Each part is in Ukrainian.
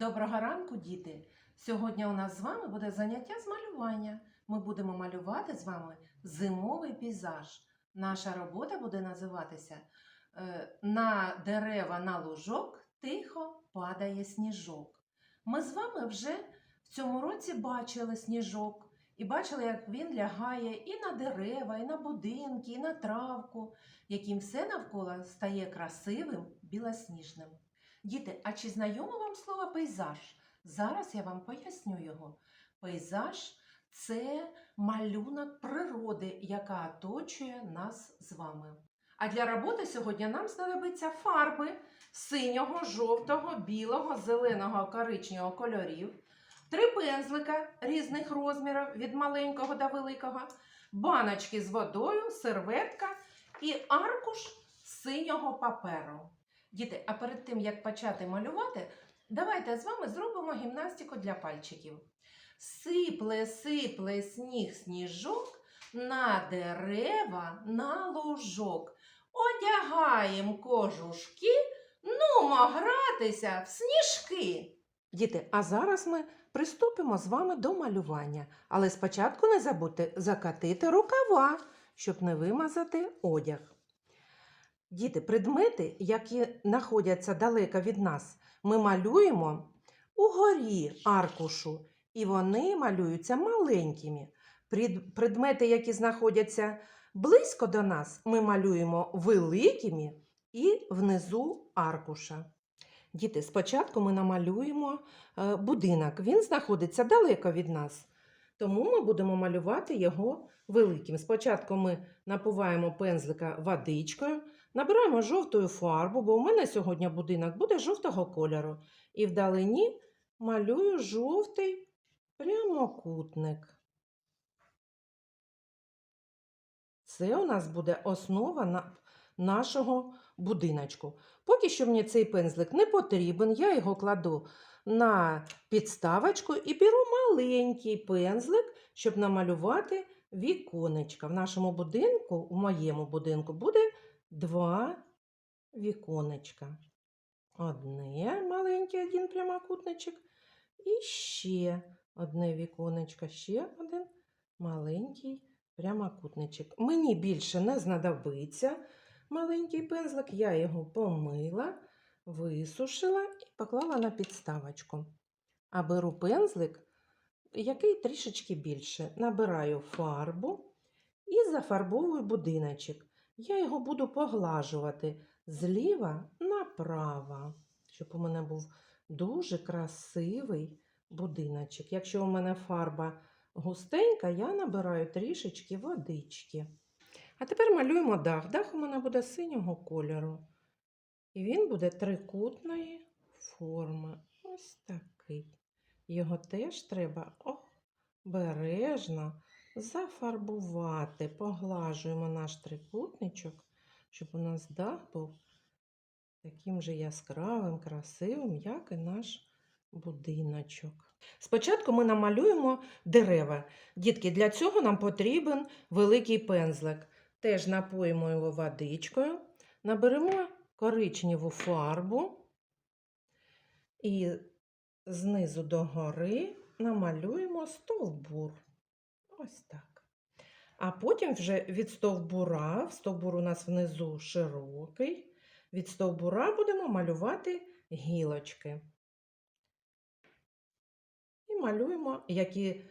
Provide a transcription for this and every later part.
Доброго ранку, діти! Сьогодні у нас з вами буде заняття з малювання. Ми будемо малювати з вами зимовий пейзаж. Наша робота буде називатися е, На дерева на лужок тихо падає сніжок. Ми з вами вже в цьому році бачили сніжок і бачили, як він лягає і на дерева, і на будинки, і на травку, яким все навколо стає красивим білосніжним. Діти, а чи знайомо вам слово пейзаж? Зараз я вам поясню його. Пейзаж це малюнок природи, яка оточує нас з вами. А для роботи сьогодні нам знадобиться фарби синього, жовтого, білого, зеленого, коричневого кольорів, три пензлика різних розмірів від маленького до великого, баночки з водою, серветка і аркуш синього паперу. Діти, а перед тим як почати малювати, давайте з вами зробимо гімнастику для пальчиків. Сипле, сипле сніг, сніжок на дерева, на лужок. Одягаєм кожушки, нумо гратися в сніжки. Діти, а зараз ми приступимо з вами до малювання. Але спочатку не забудьте закатити рукава, щоб не вимазати одяг. Діти, предмети, які знаходяться далеко від нас, ми малюємо угорі аркушу, і вони малюються маленькими. Предмети, які знаходяться близько до нас, ми малюємо великими і внизу аркуша. Діти, спочатку ми намалюємо е, будинок. Він знаходиться далеко від нас, тому ми будемо малювати його великим. Спочатку ми напуваємо пензлика водичкою. Набираємо жовту фарбу, бо у мене сьогодні будинок буде жовтого кольору. І вдалині малюю жовтий прямокутник. Це у нас буде основа на нашого будиночку. Поки що мені цей пензлик не потрібен, я його кладу на підставочку і беру маленький пензлик, щоб намалювати віконечка. В нашому будинку, у моєму будинку, буде два віконечка. Одне маленький один прямокутничок і ще одне віконечко, ще один маленький прямокутничок. Мені більше не знадобиться маленький пензлик, я його помила, висушила і поклала на підставочку. А беру пензлик, який трішечки більше. Набираю фарбу і зафарбовую будиночок. Я його буду поглажувати зліва направо, щоб у мене був дуже красивий будиночок. Якщо у мене фарба густенька, я набираю трішечки водички. А тепер малюємо дах. Дах у мене буде синього кольору. І він буде трикутної форми. Ось такий. Його теж треба обережно зафарбувати. Поглажуємо наш трикутничок, щоб у нас дах був таким же яскравим, красивим, як і наш будиночок. Спочатку ми намалюємо дерева. Дітки, для цього нам потрібен великий пензлик. Теж напоїмо його водичкою, наберемо коричневу фарбу і знизу до гори намалюємо стовбур. Ось так. А потім вже від стовбура, стовбур у нас внизу широкий, від стовбура будемо малювати гілочки. І малюємо, які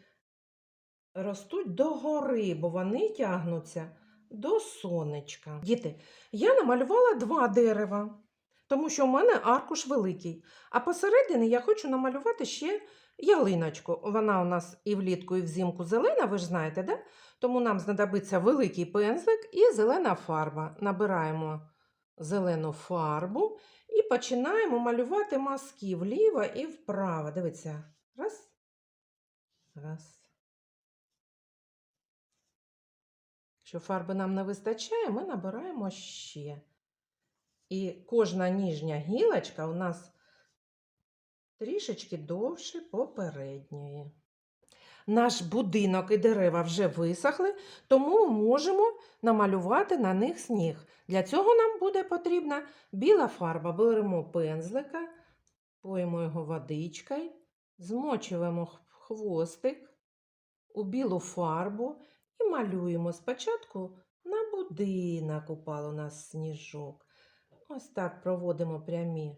ростуть догори, бо вони тягнуться до сонечка. Діти, я намалювала два дерева, тому що у мене аркуш великий. А посередині я хочу намалювати ще ялиночку. Вона у нас і влітку, і взимку зелена, ви ж знаєте, да? тому нам знадобиться великий пензлик і зелена фарба. Набираємо зелену фарбу і починаємо малювати мазки вліво і вправо. Дивіться. Раз. Раз. Якщо фарби нам не вистачає, ми набираємо ще. І кожна ніжня гілочка у нас трішечки довше попередньої. Наш будинок і дерева вже висохли, тому можемо намалювати на них сніг. Для цього нам буде потрібна біла фарба. Беремо пензлика, поїмо його водичкою, змочуємо хвостик у білу фарбу і малюємо спочатку на будинок упав у нас сніжок. Ось так проводимо прямі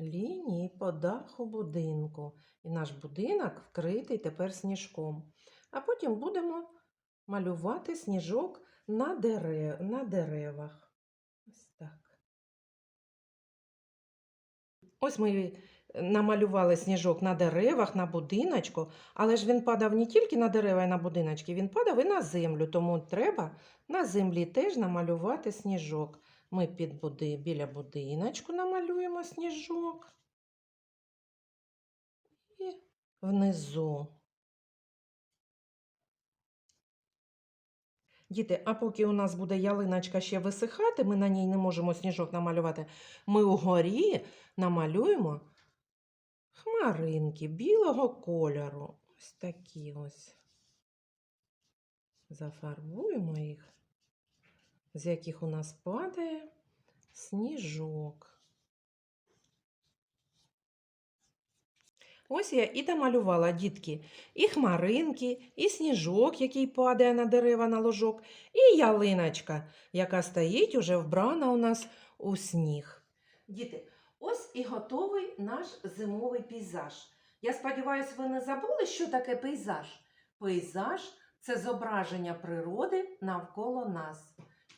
лінії по даху будинку. І наш будинок вкритий тепер сніжком. А потім будемо малювати сніжок на, дерев... на деревах. Ось так. Ось ми намалювали сніжок на деревах, на будиночку, але ж він падав не тільки на дерева і на будиночки, він падав і на землю, тому треба на землі теж намалювати сніжок. Ми під буди... біля будиночку намалюємо сніжок. І внизу. Діти, а поки у нас буде ялиночка ще висихати, ми на ній не можемо сніжок намалювати. Ми угорі намалюємо хмаринки білого кольору. Ось такі ось. Зафарбуємо їх, з яких у нас падає сніжок. Ось я і домалювала, дітки, і хмаринки, і сніжок, який падає на дерева на ложок, і ялиночка, яка стоїть уже вбрана у нас у сніг. Діти, ось і готовий наш зимовий пейзаж. Я сподіваюся, ви не забули, що таке пейзаж. Пейзаж це зображення природи навколо нас.